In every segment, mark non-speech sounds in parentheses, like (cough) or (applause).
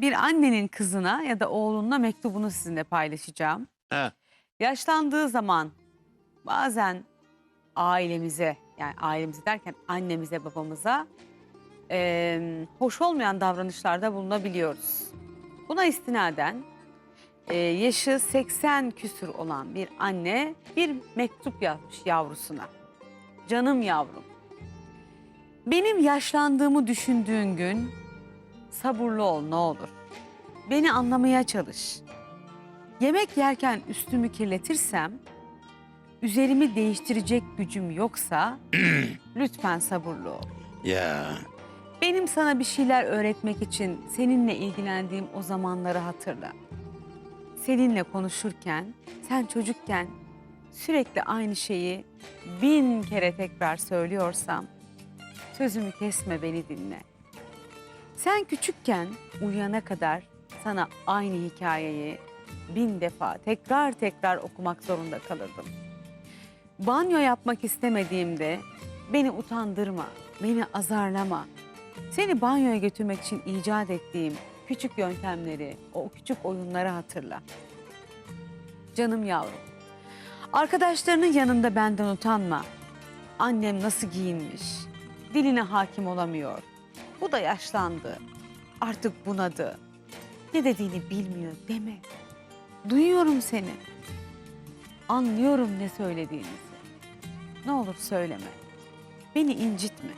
bir annenin kızına ya da oğluna mektubunu sizinle paylaşacağım. He. Yaşlandığı zaman bazen ailemize yani ailemize derken annemize babamıza eee, hoş olmayan davranışlarda bulunabiliyoruz. Buna istinaden eee, yaşı 80 küsur olan bir anne bir mektup yazmış yavrusuna. Canım yavrum. Benim yaşlandığımı düşündüğün gün sabırlı ol ne olur. Beni anlamaya çalış. Yemek yerken üstümü kirletirsem, üzerimi değiştirecek gücüm yoksa (clears throat) lütfen sabırlı ol. Ya Benim sana bir şeyler öğretmek için seninle ilgilendiğim o zamanları hatırla. Seninle konuşurken, sen çocukken sürekli aynı şeyi bin kere tekrar söylüyorsam, sözümü kesme beni dinle. Sen küçükken uyuyana kadar sana aynı hikayeyi bin defa tekrar tekrar okumak zorunda kalırdım. Banyo yapmak istemediğimde beni utandırma, beni azarlama. Seni banyoya götürmek için icat ettiğim küçük yöntemleri, o küçük oyunları hatırla. Canım yavrum, arkadaşlarının yanında benden utanma. Annem nasıl giyinmiş, diline hakim olamıyor. Bu da yaşlandı, artık bunadı. Ne dediğini bilmiyor deme. Duyuyorum seni. Anlıyorum ne söylediğinizi. Ne olur söyleme. Beni incitme.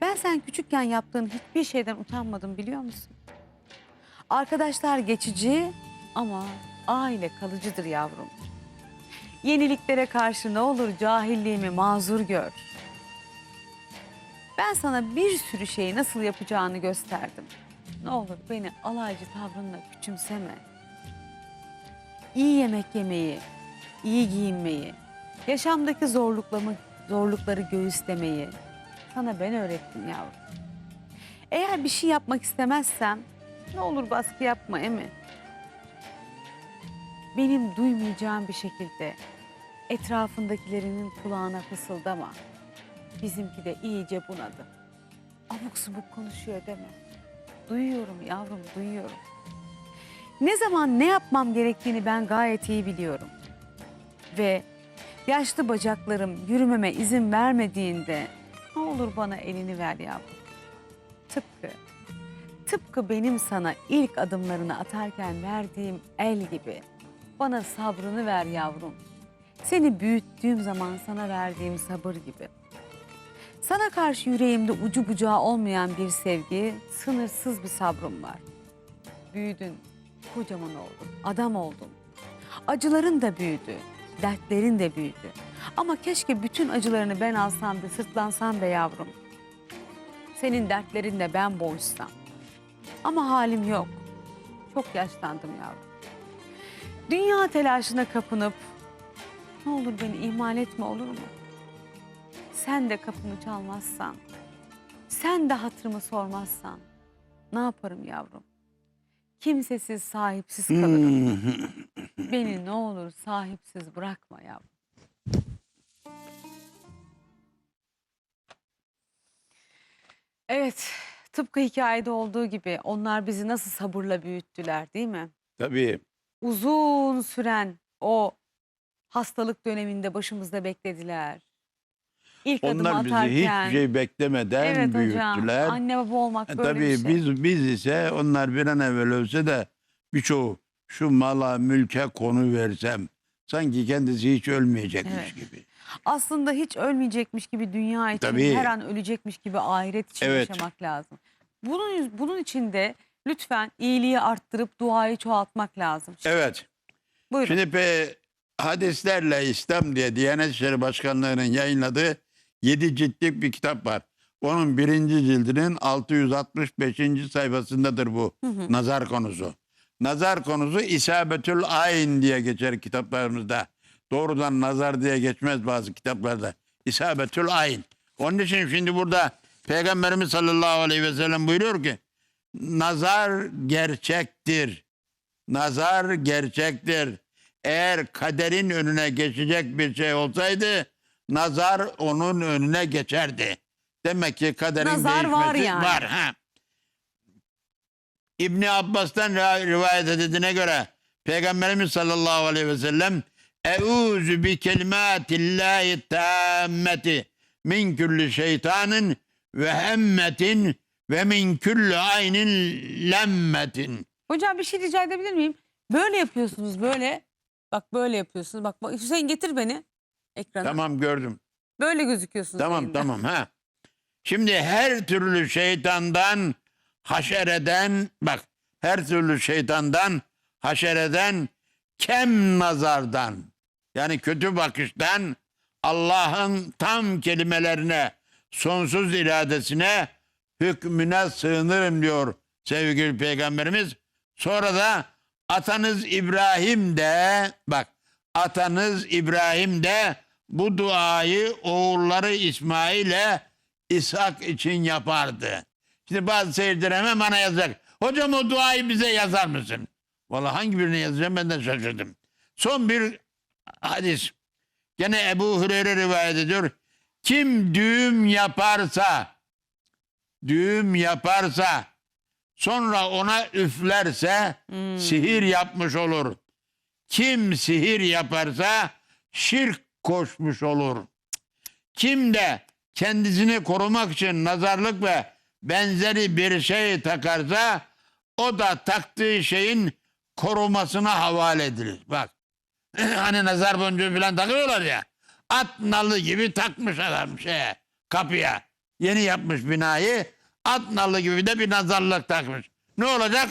Ben sen küçükken yaptığın hiçbir şeyden utanmadım biliyor musun? Arkadaşlar geçici ama aile kalıcıdır yavrum. Yeniliklere karşı ne olur cahilliğimi mazur gör. Ben sana bir sürü şeyi nasıl yapacağını gösterdim. Ne olur beni alaycı tavrınla küçümseme. İyi yemek yemeyi, iyi giyinmeyi, yaşamdaki zorluklarımı, zorlukları göğüslemeyi sana ben öğrettim yavrum. Eğer bir şey yapmak istemezsem ne olur baskı yapma Emi. Benim duymayacağım bir şekilde etrafındakilerinin kulağına fısıldama. Bizimki de iyice bunadı. Abuk subuk konuşuyor deme. Duyuyorum yavrum, duyuyorum. Ne zaman ne yapmam gerektiğini ben gayet iyi biliyorum. Ve yaşlı bacaklarım yürümeme izin vermediğinde ne olur bana elini ver yavrum. Tıpkı, tıpkı benim sana ilk adımlarını atarken verdiğim el gibi. Bana sabrını ver yavrum. Seni büyüttüğüm zaman sana verdiğim sabır gibi. Sana karşı yüreğimde ucu bucağı olmayan bir sevgi, sınırsız bir sabrım var. Büyüdün, kocaman oldun, adam oldun. Acıların da büyüdü, dertlerin de büyüdü. Ama keşke bütün acılarını ben alsam da sırtlansam be yavrum. Senin dertlerinle ben boğuşsam. Ama halim yok. Çok yaşlandım yavrum. Dünya telaşına kapınıp ne olur beni ihmal etme olur mu? Sen de kapımı çalmazsan, sen de hatırımı sormazsan ne yaparım yavrum? Kimsesiz, sahipsiz kalırım. Beni ne olur sahipsiz bırakma yavrum. Evet, tıpkı hikayede olduğu gibi onlar bizi nasıl sabırla büyüttüler değil mi? tabii. Uzun süren o hastalık döneminde başımızda beklediler. İlk Onlar bizi atarken. hiçbir şey beklemeden evet hocam, büyüttüler. anne baba olmak E, böyle tabii bir şey. biz biz ise onlar bir an evvel ölse de birçoğu şu mala mülke konu versem sanki kendisi hiç ölmeyecekmiş Evet. gibi. Aslında hiç ölmeyecekmiş gibi dünya için, Tabii. her an ölecekmiş gibi ahiret için Evet. yaşamak lazım. Bunun, bunun için de lütfen iyiliği arttırıp duayı çoğaltmak lazım. Evet. Buyurun. Şimdi pe, hadislerle İslam diye Diyanet İşleri Başkanlığı'nın yayınladığı 7 ciltlik bir kitap var. Onun birinci cildinin 665. sayfasındadır bu Hı hı. nazar konusu. Nazar konusu İsabetül Ayn diye geçer kitaplarımızda. Doğrudan nazar diye geçmez bazı kitaplarda. İsabetül Ayn. Onun için şimdi burada Peygamberimiz sallallahu aleyhi ve sellem buyuruyor ki nazar gerçektir. Nazar gerçektir. Eğer kaderin önüne geçecek bir şey olsaydı nazar onun önüne geçerdi. Demek ki kaderin Nazar var değişmesi yani. var. Ha. İbni Abbas'tan rivayet edildiğine göre Peygamberimiz sallallahu aleyhi ve sellem Euzu bi kelimatillahi tammeti min kulli şeytanın ve hemmetin ve min kulli aynin lemmetin. Hocam bir şey rica edebilir miyim? Böyle yapıyorsunuz böyle. Bak böyle yapıyorsunuz. Bak, bak Hüseyin getir beni ekrana. Tamam gördüm. Böyle gözüküyorsunuz. Tamam elimde. tamam ha. Şimdi her türlü şeytandan haşereden bak her türlü şeytandan haşereden kem nazardan yani kötü bakıştan Allah'ın tam kelimelerine sonsuz iradesine hükmüne sığınırım diyor sevgili peygamberimiz. Sonra da atanız İbrahim de bak atanız İbrahim de bu duayı oğulları İsmail'e İshak için yapardı. Şimdi bazı seyirciler hemen bana yazacak. Hocam o duayı bize yazar mısın? Vallahi hangi birini yazacağım ben de şaşırdım. Son bir hadis. Gene Ebu Hureyre rivayet ediyor. Kim düğüm yaparsa düğüm yaparsa sonra ona üflerse sihir yapmış olur. Kim sihir yaparsa şirk koşmuş olur. Kim de kendisini korumak için nazarlık ve benzeri bir şey takarsa o da taktığı şeyin korumasına havale edilir. Bak (clears throat) hani nazar boncuğu falan takıyorlar ya. At nalı gibi takmış adam şeye kapıya. Yeni yapmış binayı. At nalı gibi de bir nazarlık takmış. Ne olacak?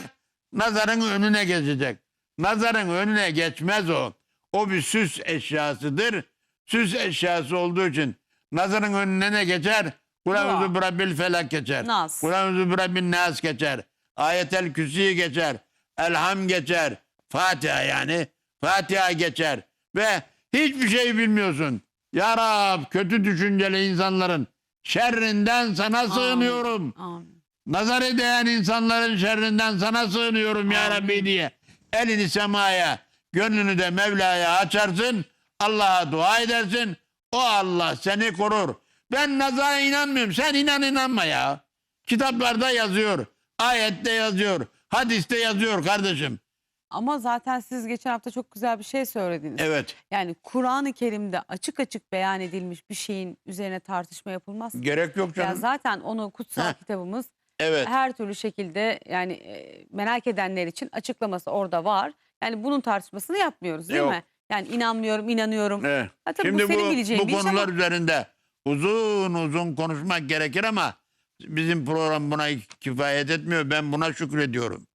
Nazarın önüne geçecek. Nazarın önüne geçmez o. O bir süs eşyasıdır. Süs eşyası olduğu için nazarın önüne ne geçer? Kur'an-ı. Rabbil felak geçer. Nas. Kur'an-ı Rabbin nas geçer. Ayetel Kürsi geçer. Elham geçer. Fatiha yani. Fatiha geçer. Ve hiçbir şey bilmiyorsun. Ya Rab kötü düşünceli insanların şerrinden sana sığınıyorum. Amin. Nazar eden insanların şerrinden sana sığınıyorum ya Amin. Rabbi diye. Elini semaya, gönlünü de Mevla'ya açarsın. Allah'a dua edersin. O Allah seni korur. Ben nazara inanmıyorum. Sen inan inanma ya. Kitaplarda yazıyor. Ayette yazıyor. Hadiste yazıyor kardeşim. Ama zaten siz geçen hafta çok güzel bir şey söylediniz. Evet. Yani Kur'an-ı Kerim'de açık açık beyan edilmiş bir şeyin üzerine tartışma yapılmaz. Gerek yok canım. zaten onu kutsal Heh. kitabımız Evet. her türlü şekilde yani e, merak edenler için açıklaması orada var. Yani bunun tartışmasını yapmıyoruz değil Yok. mi? Yani inanmıyorum, inanıyorum. Evet. Ha, tabii Şimdi bu senin bu, bileceğin bu bir iş konular ama- üzerinde uzun uzun konuşmak gerekir ama bizim program buna kifayet etmiyor. Ben buna şükrediyorum.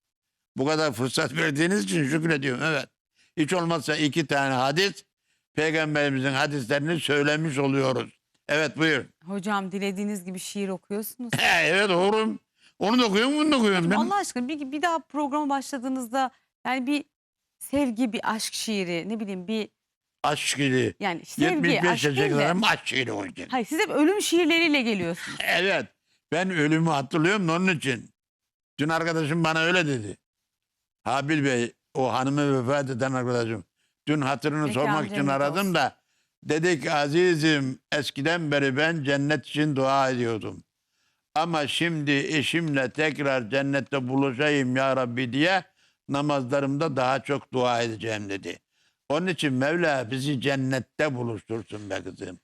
Bu kadar fırsat (laughs) verdiğiniz için şükrediyorum. Evet. Hiç olmazsa iki tane hadis peygamberimizin hadislerini söylemiş oluyoruz. Evet buyur. Hocam dilediğiniz gibi şiir okuyorsunuz. (laughs) evet doğru. Onu da okuyorum bunu da okuyorum. Ben. Allah aşkına bir, bir daha programa başladığınızda yani bir sevgi, bir aşk şiiri, ne bileyim bir Aşk şiiri. yani sevgi, 75 aşk değil de. aşk şiiri okuyacak. Hayır siz hep ölüm şiirleriyle geliyorsunuz. (laughs) Evet. Ben ölümü hatırlıyorum da onun için. Dün arkadaşım bana öyle dedi. Habil Bey o hanımı vefat eden arkadaşım. Dün hatırını Mekan sormak için aradım olsun. da dedik azizim eskiden beri ben cennet için dua ediyordum. Ama şimdi eşimle tekrar cennette buluşayım ya Rabbi diye namazlarımda daha çok dua edeceğim dedi. Onun için Mevla bizi cennette buluştursun be kızım.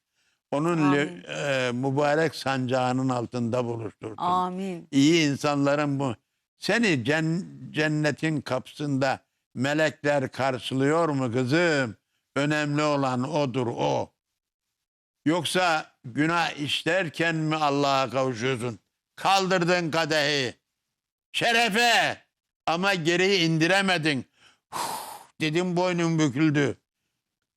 Onun Amin. e, mübarek sancağının altında buluştursun. Amin. İyi insanların bu. Seni cen- cennetin kapısında melekler karşılıyor mu kızım? Önemli olan odur o. Yoksa günah işlerken mi Allah'a kavuşuyorsun? Kaldırdın kadehi. Şerefe. Ama geri indiremedin. Huh, dedim boynum büküldü.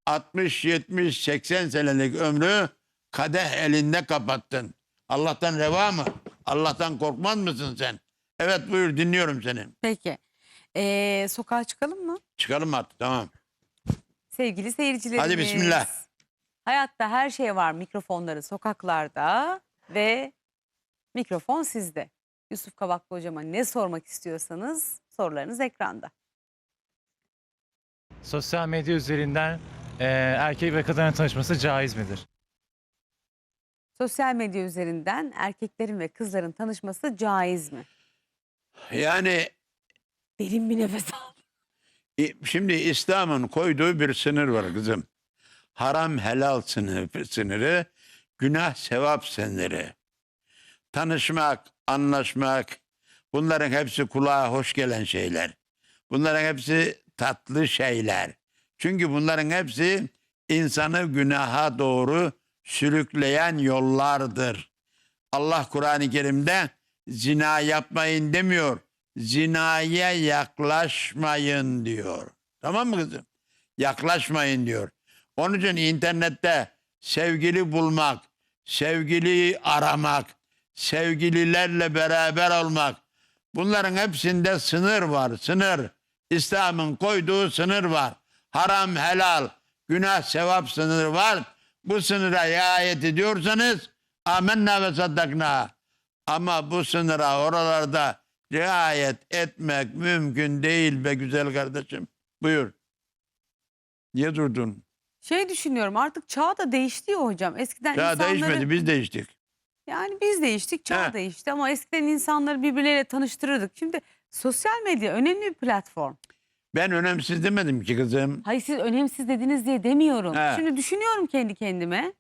60, 70, 80 senelik ömrü kadeh elinde kapattın. Allah'tan reva mı? Allah'tan korkmaz mısın sen? Evet buyur dinliyorum seni. Peki. Ee, sokağa çıkalım mı? Çıkalım artık tamam. Sevgili seyircilerimiz. Hadi bismillah. Hayatta her şey var mikrofonları sokaklarda ve mikrofon sizde. Yusuf Kavaklı hocama ne sormak istiyorsanız sorularınız ekranda. Sosyal medya üzerinden e, erkek ve kadının tanışması caiz midir? Sosyal medya üzerinden erkeklerin ve kızların tanışması caiz mi? Yani Derin bir nefes al. İ- Şimdi İslam'ın koyduğu bir sınır var kızım. Haram helal sınırı, sınırı günah sevap sınırı. Tanışmak, anlaşmak bunların hepsi kulağa hoş gelen şeyler. Bunların hepsi tatlı şeyler. Çünkü bunların hepsi insanı günaha doğru sürükleyen yollardır. Allah Kur'an-ı Kerim'de zina yapmayın demiyor. Zinaya yaklaşmayın diyor. Tamam mı kızım? Yaklaşmayın diyor. Onun için internette sevgili bulmak, sevgili aramak, sevgililerle beraber olmak bunların hepsinde sınır var. Sınır. İslam'ın koyduğu sınır var. Haram, helal, günah, sevap sınırı var. Bu sınıra riayet ediyorsanız amenna ve saddakna. Ama bu sınıra oralarda riayet etmek mümkün değil be güzel kardeşim. Buyur. Niye durdun? Şey düşünüyorum artık çağ da değişti ya hocam. Eskiden Ya insanları... değişmedi biz değiştik. Yani biz değiştik, çağ He. değişti ama eskiden insanları birbirleriyle tanıştırırdık. Şimdi sosyal medya önemli bir platform. Ben önemsiz demedim ki kızım. Hayır siz önemsiz dediniz diye demiyorum. He. Şimdi düşünüyorum kendi kendime.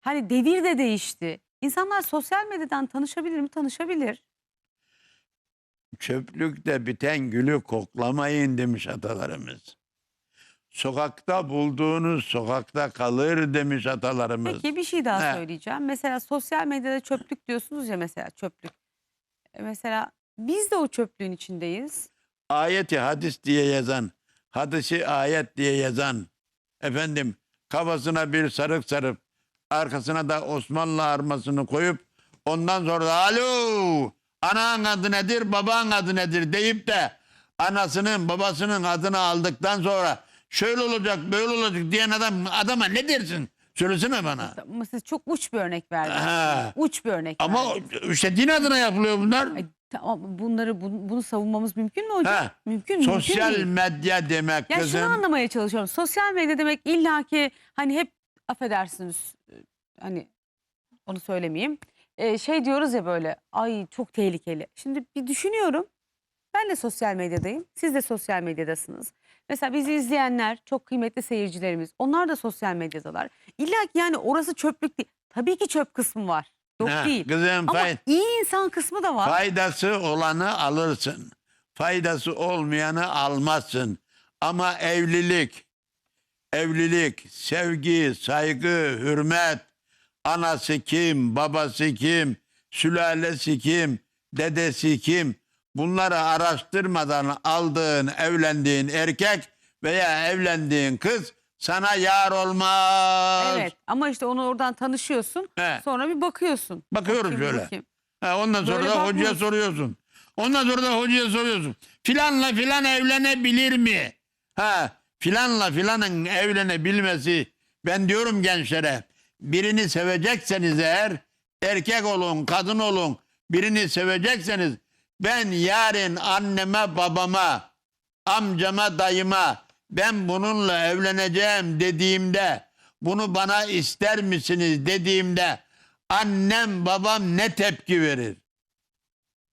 Hani devir de değişti. İnsanlar sosyal medyadan tanışabilir mi? Tanışabilir. Çöplükte biten gülü koklamayın demiş atalarımız. Sokakta bulduğunuz sokakta kalır demiş atalarımız. Peki bir şey daha He. söyleyeceğim. Mesela sosyal medyada çöplük diyorsunuz ya mesela çöplük. E Mesela biz de o çöplüğün içindeyiz. ayeti hadis diye yazan, hadisi ayet diye yazan, efendim kafasına bir sarık sarıp, arkasına da Osmanlı armasını koyup, ondan sonra da alo, anan adı nedir, baban adı nedir deyip de anasının babasının adını aldıktan sonra şöyle olacak, böyle olacak diyen adam adama ne dersin? Söylesene bana. Ama siz çok uç bir örnek verdiniz. Ha. Uç bir örnek Ama verdiniz. işte din adına yapılıyor bunlar. Ay, tamam, bunları bunu, bunu savunmamız mümkün mü hocam? Ha. Mümkün mü? Sosyal mümkün değil. medya demek Ya kızım. şunu anlamaya çalışıyorum. Sosyal medya demek illaki hani hep affedersiniz e, hani onu söylemeyeyim. E, şey diyoruz ya böyle ay çok tehlikeli. Şimdi bir düşünüyorum. Ben de sosyal medyadayım. Siz de sosyal medyadasınız. Mesela bizi izleyenler çok kıymetli seyircilerimiz. Onlar da sosyal medyadalar. İlla ki yani orası çöplük değil. Tabii ki çöp kısmı var. Yok Ha, değil. Kızım Ama fay- iyi insan kısmı da var. faydası olanı alırsın. Faydası olmayanı almazsın. Ama evlilik, evlilik, sevgi, saygı, hürmet, anası kim, babası kim, sülalesi kim, dedesi kim, bunları araştırmadan aldığın, evlendiğin erkek veya evlendiğin kız sana yar olmaz. Evet ama işte onu oradan tanışıyorsun. He. Sonra bir bakıyorsun. Bakıyoruz Bakayım, şöyle. bakayım. Ha, ondan sonra Böyle da hocaya bakmıyorsun. soruyorsun. Ondan sonra da hocaya soruyorsun. Filanla filan evlenebilir mi? Ha, filanla filanın evlenebilmesi. Ben diyorum gençlere birini sevecekseniz eğer erkek olun, kadın olun. Birini sevecekseniz ben yarın anneme, babama, amcama, dayıma ben bununla evleneceğim dediğimde bunu bana ister misiniz dediğimde annem babam ne tepki verir?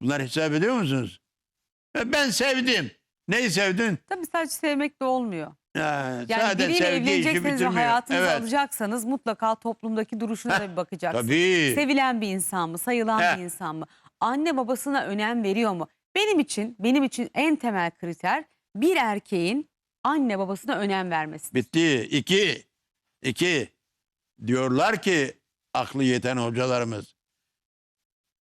Bunlar hesap ediyor musunuz? E, Ben sevdim. Neyi sevdin? Tabii sadece sevmek de olmuyor. Ya, Yani sadece biriyle sevgi işi evlenecekseniz ve bitirmiyor. hayatınıza Evet. alacaksanız mutlaka toplumdaki duruşuna da bir bakacaksınız. Tabii. Sevilen bir insan mı, sayılan Heh. bir insan mı? Anne babasına önem veriyor mu? Benim için, benim için en temel kriter bir erkeğin anne babasına önem vermesi. Bitti. İki. İki. Diyorlar ki aklı yeten hocalarımız.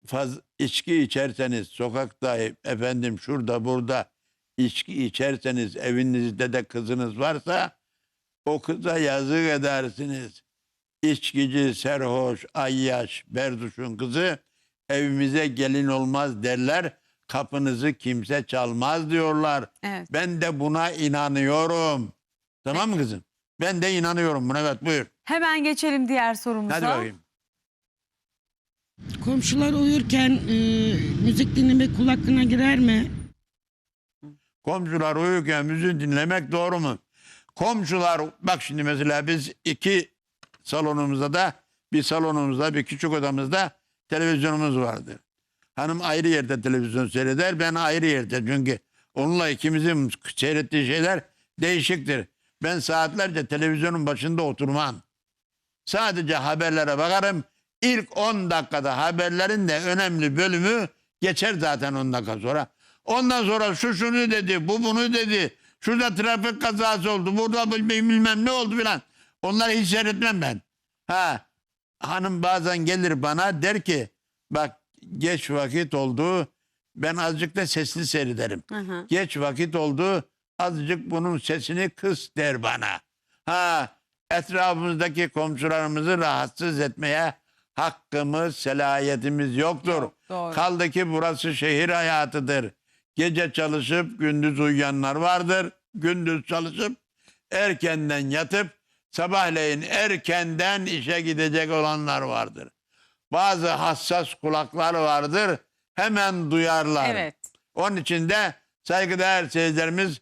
Faz, içki içerseniz sokakta efendim şurada burada içki içerseniz evinizde de kızınız varsa o kıza yazık edersiniz. İçkici, serhoş, ayyaş, berduşun kızı evimize gelin olmaz derler. Kapınızı kimse çalmaz diyorlar. Evet. Ben de buna inanıyorum. Tamam mı kızım? Ben de inanıyorum buna. Evet buyur. Hemen geçelim diğer sorumuza. Hadi bakayım. Komşular uyurken e, müzik dinlemek kul hakkına girer mi? Komşular uyurken müziği dinlemek doğru mu? Komşular bak şimdi mesela biz iki salonumuzda da bir salonumuzda bir küçük odamızda televizyonumuz vardı. Hanım ayrı yerde televizyon seyreder ben ayrı yerde çünkü Onunla ikimizin seyrettiği şeyler değişiktir. Ben saatlerce televizyonun başında oturmam. Sadece haberlere bakarım. İlk 10 dakikada haberlerin de önemli bölümü geçer zaten 10 dakika sonra. Ondan sonra şu şunu dedi, bu bunu dedi. Şurada trafik kazası oldu, burada bilmem bilmem ne oldu filan. Onları hiç seyretmem ben. Ha, hanım bazen gelir bana der ki bak geç vakit oldu ben azıcık da sesli seyrederim. Hı hı. Geç vakit oldu azıcık bunun sesini kıs der bana. Ha etrafımızdaki komşularımızı rahatsız etmeye hakkımız, selayetimiz yoktur. doğru. Kaldı ki burası şehir hayatıdır. Gece çalışıp gündüz uyuyanlar vardır. Gündüz çalışıp erkenden yatıp sabahleyin erkenden işe gidecek olanlar vardır. Bazı hassas kulaklar vardır. Hemen duyarlar. Evet. Onun için de saygıdeğer seyircilerimiz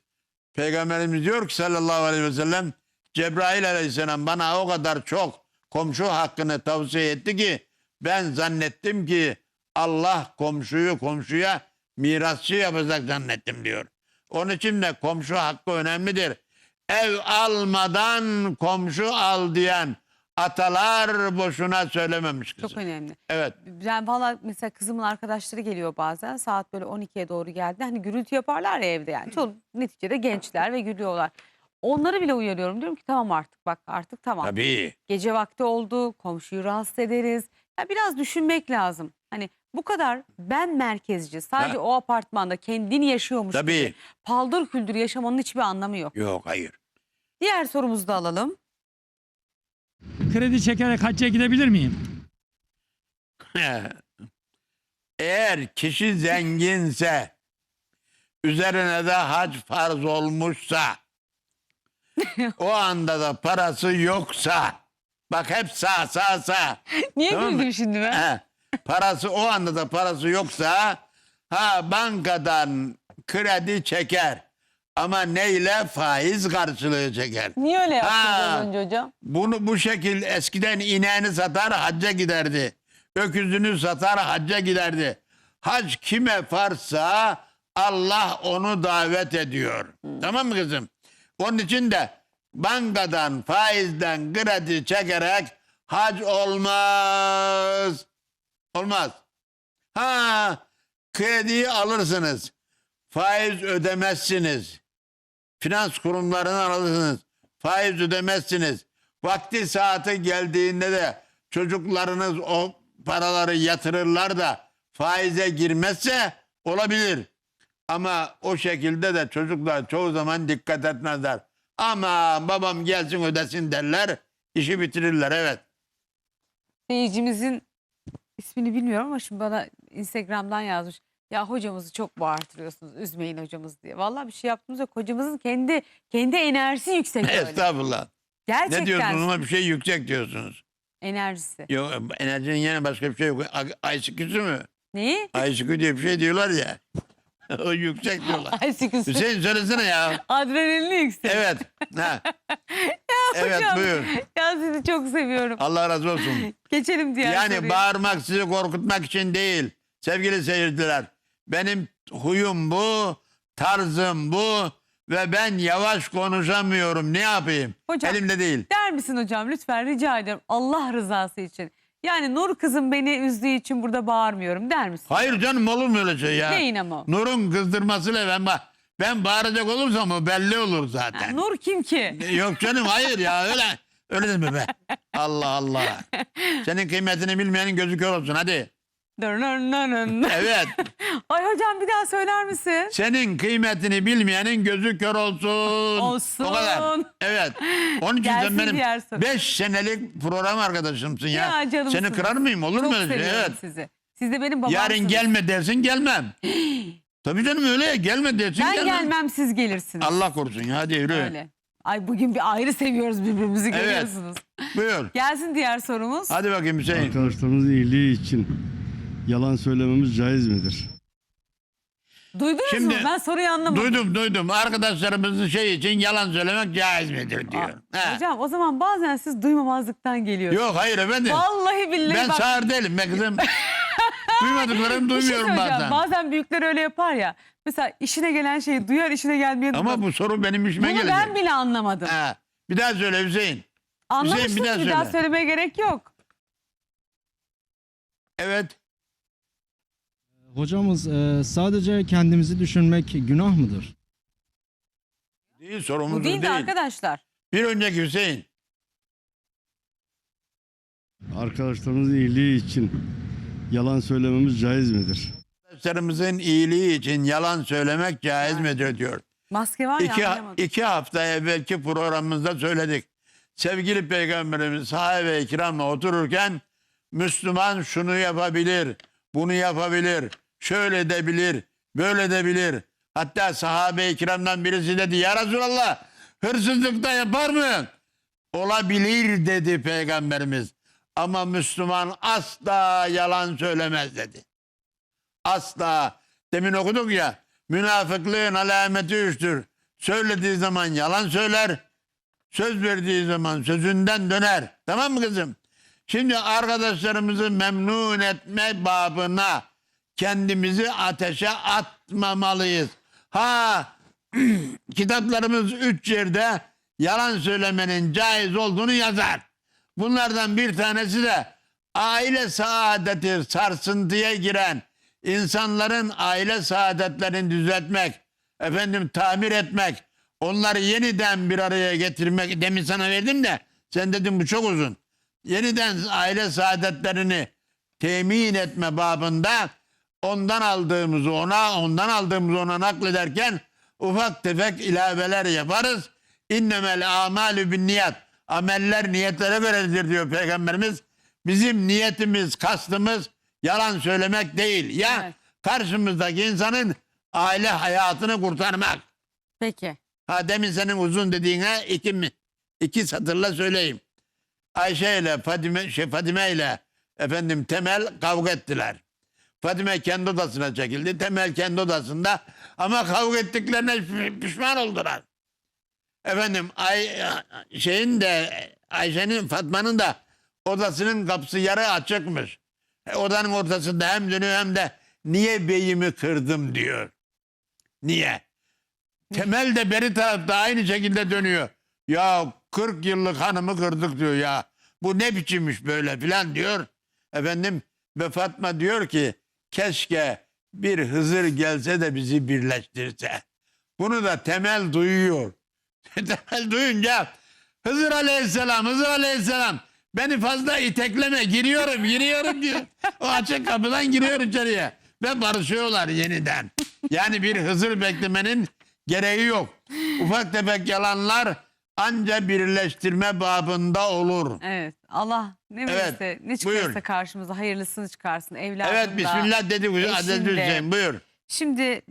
Peygamberimiz diyor ki sallallahu aleyhi ve sellem Cebrail aleyhisselam bana o kadar çok komşu hakkını tavsiye etti ki ben zannettim ki Allah komşuyu komşuya mirasçı yapacak zannettim diyor. Onun için de komşu hakkı önemlidir. Ev almadan komşu al diyen atalar boşuna söylememiş kızım. Çok önemli. Evet. Ben valla mesela kızımın arkadaşları geliyor bazen saat böyle 12'ye doğru geldi. Hani gürültü yaparlar ya evde yani. Çok neticede gençler ve gülüyorlar. Onları bile uyarıyorum. Diyorum ki tamam artık bak artık tamam. Tabii. Gece vakti oldu komşuyu rahatsız ederiz. Ya biraz düşünmek lazım. Hani bu kadar ben merkezci sadece Ha. o apartmanda kendini yaşıyormuş Tabii. gibi paldır küldür yaşamanın hiçbir anlamı yok. Yok hayır. Diğer sorumuzu da alalım. Kredi çekerek hacca gidebilir miyim? Eğer kişi zenginse üzerine de hac farz olmuşsa (laughs) o anda da parası yoksa bak hep sağ sağ sağ Niye Tamam mı? güldüm şimdi ben? He, parası o anda da parası yoksa ha bankadan kredi çeker ama neyle faiz karşılığı çeker. Niye öyle yaptın Ha. az önce hocam? Bunu bu şekil eskiden ineğini satar hacca giderdi. Öküzünü satar hacca giderdi. Hac kime farsa Allah onu davet ediyor. Tamam mı kızım? Onun için de bankadan faizden kredi çekerek hac olmaz. Olmaz. Ha krediyi alırsınız. Faiz ödemezsiniz. Finans kurumlarından alırsınız. Faiz ödemezsiniz. Vakti saati geldiğinde de çocuklarınız o paraları yatırırlar da faize girmezse olabilir. Ama o şekilde de çocuklar çoğu zaman dikkat etmezler. Ama babam gelsin ödesin derler. işi bitirirler evet. Seyircimizin ismini bilmiyorum ama şimdi bana Instagram'dan yazmış. Ya hocamızı çok bağırtırıyorsunuz. Üzmeyin hocamız diye. Vallahi bir şey yaptığımız yok. Hocamızın kendi kendi enerjisi yüksek (laughs) öyle. Estağfurullah. Gerçekten Ne diyorsunuz ona bir şey yüksek diyorsunuz. enerjisi. Yok enerjinin yerine başka bir şey yok. Ay- Ayşıküsü mü? Neyi? Ayşıkü diye bir şey diyorlar ya. (laughs) o yüksek diyorlar. Ay sıkıntı. Hüseyin söylesene ya. (laughs) Adrenalini yüksek. Evet. Ha. Evet hocam. buyur. Ya sizi çok seviyorum. Allah razı olsun. Geçelim diğer yani soruya. bağırmak sizi korkutmak için değil. Sevgili seyirciler. Benim huyum bu. Tarzım bu. Ve ben yavaş konuşamıyorum. Ne yapayım? Hocam- Elimde değil. Der misin hocam lütfen rica ediyorum Allah rızası için. Yani Nur kızım beni üzdüğü için burada bağırmıyorum der misin? Hayır canım olur mu öyle şey ya? Neyin ama o? Nur'un kızdırmasıyla ben bak. Ben bağıracak olursam o belli olur zaten. Nur kim ki? Yok canım hayır ya öyle. Öyle deme be. Allah Allah. (laughs) Senin kıymetini bilmeyenin gözü kör olsun hadi. Dur, dur, dur, dur. Evet. (laughs) Ay hocam bir daha söyler misin? Senin kıymetini bilmeyenin gözü kör olsun. Olsun. O kadar. Evet. (laughs) Onun için Gelsin sen diğer benim soru. 5 senelik program arkadaşımsın ya. Ya canımsınız. Seni kırar mıyım? Olur Çok mu öyle şey? seviyorum Evet. sizi. Siz de benim babamsınız. Yarın gelme dersin gelmem. (gasps) Tabii canım öyle ya. Gelme dersin Ben gelmem. gelmem siz gelirsiniz. Allah korusun ya. Hadi yürü. Öyle. Ay bugün bir ayrı seviyoruz birbirimizi Evet. görüyorsunuz. Buyur. Gelsin diğer sorumuz. Hadi bakayım Hüseyin. Arkadaşlarımızın iyiliği için yalan söylememiz caiz midir? Duydunuz Şimdi- mu? Ben soruyu anlamadım. Duydum duydum. Arkadaşlarımızın şey için yalan söylemek caiz midir diyor. He. Hocam o zaman bazen siz duymamazlıktan geliyorsunuz. Yok hayır efendim. Vallahi billahi ben bak. sağır değilim be kızım. (laughs) Duymadıklarımı Bir şey duymuyorum söyleyeceğim. bazen. Bazen büyükler öyle yapar ya. Mesela işine gelen şeyi duyar, işine gelmeyen Ama bu soru benim işime Bunu gelecek. ben bile anlamadım. Ha, bir daha söyle Hüseyin. Anlamışsınız bir daha bir daha söyle. söylemeye gerek yok. Evet. Hocamız e, sadece kendimizi düşünmek günah mıdır? Değil sorumuz Bu değil değil. de arkadaşlar. Bir önceki Hüseyin. Arkadaşlarımızın iyiliği için yalan söylememiz caiz midir? Arkadaşlarımızın iyiliği için yalan söylemek caiz midir diyor. Maske var ya İki, anlayamadım. iki hafta evvelki programımızda söyledik. Sevgili Peygamberimiz sahabe-i kiramla otururken Müslüman şunu yapabilir, bunu yapabilir, şöyle de bilir, böyle de bilir. Hatta sahabe-i kiramdan birisi dedi ya Resulallah hırsızlık da yapar mı? Olabilir dedi Peygamberimiz. Ama Müslüman asla yalan söylemez dedi. Asla. Demin okuduk ya. Münafıklığın alameti üçtür. Söylediği zaman yalan söyler. Söz verdiği zaman sözünden döner. Tamam mı kızım? Şimdi arkadaşlarımızı memnun etme babına kendimizi ateşe atmamalıyız. Ha (clears throat) kitaplarımız üç yerde yalan söylemenin caiz olduğunu yazar. Bunlardan bir tanesi de aile saadeti sarsıntıya giren insanların aile saadetlerini düzeltmek, efendim tamir etmek, onları yeniden bir araya getirmek demin sana verdim de sen dedin bu çok uzun. Yeniden aile saadetlerini temin etme babında ondan aldığımızı ona, ondan aldığımızı ona naklederken ufak tefek ilaveler yaparız. İnnemel amalü bin niyat. Ameller niyetlere göredir diyor Peygamberimiz. Bizim niyetimiz, kastımız yalan söylemek değil. Ya Evet. karşımızdaki insanın aile hayatını kurtarmak. Peki. Ha demin senin uzun dediğine iki mi? İki satırla söyleyeyim. Ayşe ile Fadime, şey Fadime ile efendim Temel kavga ettiler. Fadime kendi odasına çekildi. Temel kendi odasında. Ama kavga ettiklerine piş- pişman oldular. Efendim Ay, şeyin de Ayşe'nin Fatma'nın da odasının kapısı yarı açıkmış. E, Odanın ortasında hem dönüyor hem de niye beyimi kırdım diyor. Niye? Temel de beri tarafta aynı şekilde dönüyor. Ya 40 yıllık hanımı kırdık diyor ya. Bu ne biçimmiş böyle filan diyor. Efendim ve Fatma diyor ki keşke bir Hızır gelse de bizi birleştirse. Bunu da Temel duyuyor. Temel duyunca Hızır Aleyhisselam, Hızır Aleyhisselam beni fazla itekleme giriyorum giriyorum diyor. O açık kapıdan giriyor içeriye ve barışıyorlar yeniden. Yani bir Hızır beklemenin gereği yok. Ufak tefek yalanlar anca birleştirme babında olur. Evet. Allah ne Evet, verirse ne çıkarsa buyur. karşımıza hayırlısını çıkarsın evladında. Evet Bismillah dedi eşinde. Hüseyin buyur. Şimdi